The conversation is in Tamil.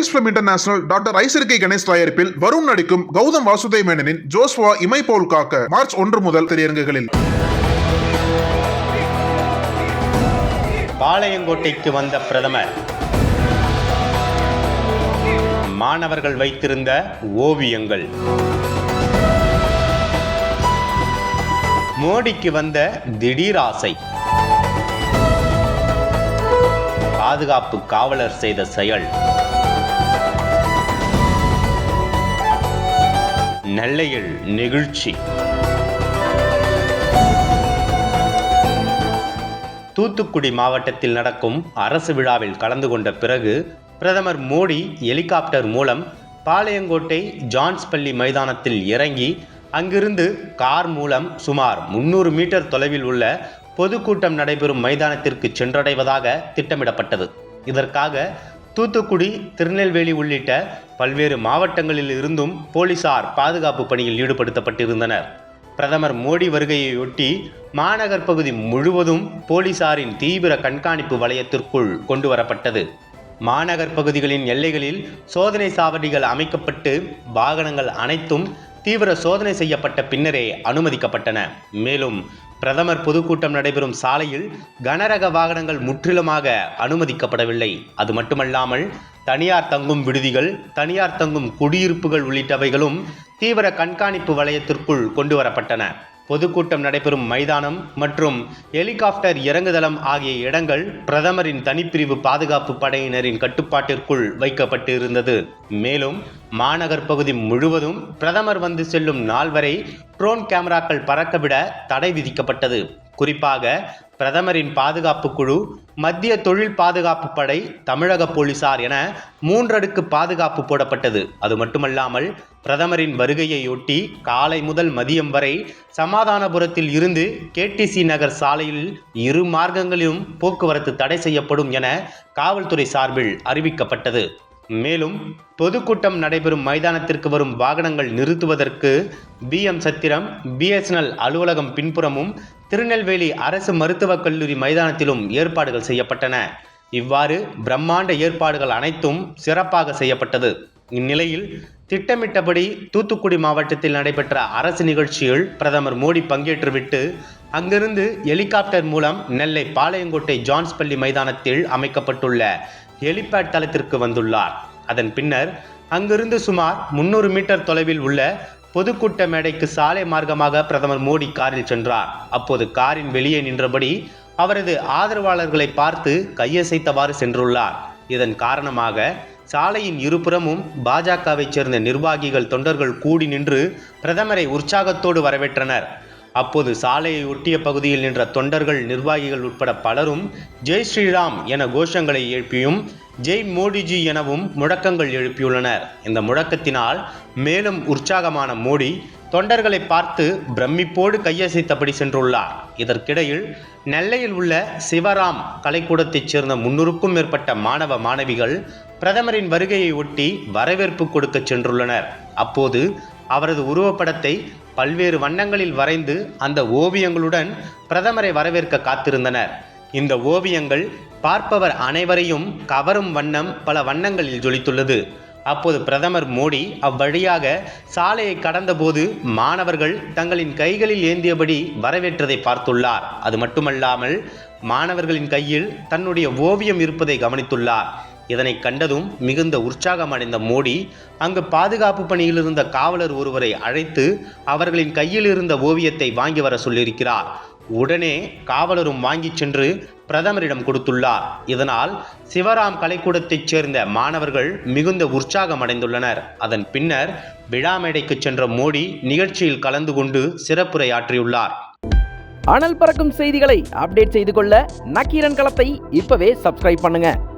லயன்ஸ் பிலிம் இன்டர்நேஷனல் டாக்டர் ஐசருக்கை கணேஷ் தயாரிப்பில் வருண் நடிக்கும் கௌதம் வாசுதேவ் மேனனின் ஜோஸ்வா இமை போல் காக்க மார்ச் ஒன்று முதல் திரையரங்குகளில். பாளையங்கோட்டைக்கு வந்த பிரதமர். மாணவர்கள் வைத்திருந்த ஓவியங்கள். மோடிக்கு வந்த திடீர் ஆசை. பாதுகாப்பு காவலர் செய்த செயல். நல்லையல் நெகிழ்ச்சி. தூத்துக்குடி மாவட்டத்தில் நடக்கும் அரசு விழாவில் கலந்து கொண்ட பிறகு பிரதமர் மோடி ஹெலிகாப்டர் மூலம் பாளையங்கோட்டை ஜான்ஸ் பள்ளி மைதானத்தில் இறங்கி அங்கிருந்து கார் மூலம் சுமார் முன்னூறு மீட்டர் தொலைவில் உள்ள பொதுக்கூட்டம் நடைபெறும் மைதானத்திற்கு சென்றடைவதாக திட்டமிடப்பட்டது. இதற்காக தூத்துக்குடி திருநெல்வேலி உள்ளிட்ட பல்வேறு மாவட்டங்களில் இருந்தும் போலீசார் பாதுகாப்பு பணியில் ஈடுபடுத்தப்பட்டிருந்தனர். பிரதமர் மோடி வருகையையொட்டி மாநகர் பகுதி முழுவதும் போலீசாரின் தீவிர கண்காணிப்பு வளையத்திற்குள் கொண்டு வரப்பட்டது மாநகர் பகுதிகளின் எல்லைகளில் சோதனை சாவடிகள் அமைக்கப்பட்டு வாகனங்கள் அனைத்தும் தீவிர சோதனை செய்யப்பட்ட பின்னரே அனுமதிக்கப்பட்டன. மேலும் பிரதமர் பொதுக்கூட்டம் நடைபெறும் சாலையில் கனரக வாகனங்கள் முற்றிலுமாக அனுமதிக்கப்படவில்லை. அது மட்டுமல்லாமல் தனியார் தங்கும் விடுதிகள் தனியார் தங்கும் குடியிருப்புகள் உள்ளிட்டவைகளும் தீவிர கண்காணிப்பு வலயத்திற்குள் கொண்டு வரப்பட்டன பொதுக்கூட்டம் நடைபெறும் மைதானம் மற்றும் ஹெலிகாப்டர் இறங்குதளம் ஆகிய இடங்கள் பிரதமரின் தனிப்பிரிவு பாதுகாப்பு படையினரின் கட்டுப்பாட்டிற்குள் வைக்கப்பட்டு இருந்தது மேலும் மாநகர் பகுதி முழுவதும் பிரதமர் வந்து செல்லும் நாள் வரை ட்ரோன் கேமராக்கள் பறக்கவிட தடை விதிக்கப்பட்டது. குறிப்பாக பிரதமரின் பாதுகாப்பு குழு மத்திய தொழில் பாதுகாப்பு படை தமிழக போலீசார் என மூன்றடுக்கு பாதுகாப்பு போடப்பட்டது. அது மட்டுமல்லாமல் பிரதமரின் வருகையையொட்டி காலை முதல் மதியம் வரை சமாதானபுரத்தில் இருந்து கேடிசி நகர் சாலையில் இரு மார்க்கங்களிலும் போக்குவரத்து தடை செய்யப்படும் என காவல்துறை சார்பில் அறிவிக்கப்பட்டது. மேலும் பொதுக்கூட்டம் நடைபெறும் மைதானத்திற்கு வரும் வாகனங்கள் நிறுத்துவதற்கு பிஎம் சத்திரம் பிஎஸ்என்எல் அலுவலகம் பின்புறமும் திருநெல்வேலி அரசு மருத்துவக் கல்லூரி மைதானத்திலும் ஏற்பாடுகள் செய்யப்பட்டன. இவ்வாறு பிரம்மாண்ட ஏற்பாடுகள் அனைத்தும் சிறப்பாக செய்யப்பட்டது. இந்நிலையில் திட்டமிட்டபடி தூத்துக்குடி மாவட்டத்தில் நடைபெற்ற அரசு நிகழ்ச்சியில் பிரதமர் மோடி பங்கேற்றுவிட்டு அங்கிருந்து ஹெலிகாப்டர் மூலம் நெல்லை பாளையங்கோட்டை ஜான்ஸ் பள்ளி மைதானத்தில் அமைக்கப்பட்டுள்ள ஹெலிபேட் தளத்திற்கு வந்துள்ளார். அதன் பின்னர் அங்கிருந்து சுமார் முன்னூறு மீட்டர் தொலைவில் உள்ள பொதுக்கூட்ட மேடைக்கு சாலை மார்க்கமாக பிரதமர் மோடி காரில் சென்றார். அப்போது காரின் வெளியே நின்றபடி அவரது ஆதரவாளர்களை பார்த்து கையசைத்தவாறு சென்றுள்ளார். இதன் காரணமாக சாலையின் இருபுறமும் பாஜகவைச் சேர்ந்த நிர்வாகிகள் தொண்டர்கள் கூடி நின்று பிரதமரை உற்சாகத்தோடு வரவேற்றனர். அப்போது சாலையை ஒட்டிய பகுதியில் நின்ற தொண்டர்கள் நிர்வாகிகள் உட்பட பலரும் ஜெய் ஸ்ரீராம் என கோஷங்களை எழுப்பியும் ஜெய் மோடிஜி எனவும் முழக்கங்கள் எழுப்பியுள்ளனர். இந்த முழக்கத்தினால் மேலும் உற்சாகமான மோடி தொண்டர்களை பார்த்து பிரமிப்போடு கையசைத்தபடி சென்றுள்ளார். இதற்கிடையில் நெல்லையில் உள்ள சிவராம் கலைக்கூடத்தைச் சேர்ந்த முன்னூறுக்கும் மேற்பட்ட மாணவ மாணவிகள் பிரதமரின் வருகையை ஒட்டி வரவேற்பு கொடுக்க சென்றுள்ளனர். அப்போது அவரது உருவப்படத்தை பல்வேறு வண்ணங்களில் வரைந்து அந்த ஓவியங்களுடன் பிரதமரை வரவேற்க காத்திருந்தனர். இந்த ஓவியங்கள் பார்ப்பவர் அனைவரையும் கவரும் வண்ணம் பல வண்ணங்களில் ஜொலித்துள்ளது. அப்போது பிரதமர் மோடி அவ்வழியாக சாலையை கடந்தபோது மாணவர்கள் தங்களின் கைகளில் ஏந்தியபடி வரவேற்றதை பார்த்துள்ளார். அது மட்டுமல்லாமல் மாணவர்களின் கையில் தன்னுடைய ஓவியம் இருப்பதை கவனித்துள்ளார். இதனை கண்டதும் மிகுந்த உற்சாகம் அடைந்த மோடி அங்கு பாதுகாப்பு பணியில் இருந்த காவலர் ஒருவரை அழைத்து அவர்களின் கையில் இருந்த ஓவியத்தை வாங்கி வர சொல்லியிருக்கிறார். உடனே காவலரும் வாங்கிச் சென்று பிரதமரிடம் கொடுத்துள்ளார். இதனால் சிவராம் கலைக்கூடத்தைச் சேர்ந்த மாணவர்கள் மிகுந்த உற்சாகம் அடைந்துள்ளனர். அதன் பின்னர் விழாமேடைக்கு சென்ற மோடி நிகழ்ச்சியில் கலந்து கொண்டு சிறப்புரையாற்றியுள்ளார். அனல் பறக்கும் செய்திகளை அப்டேட் செய்து கொள்ள நக்கீரன் களத்தை இப்பவே சப்ஸ்கிரைப் பண்ணுங்க.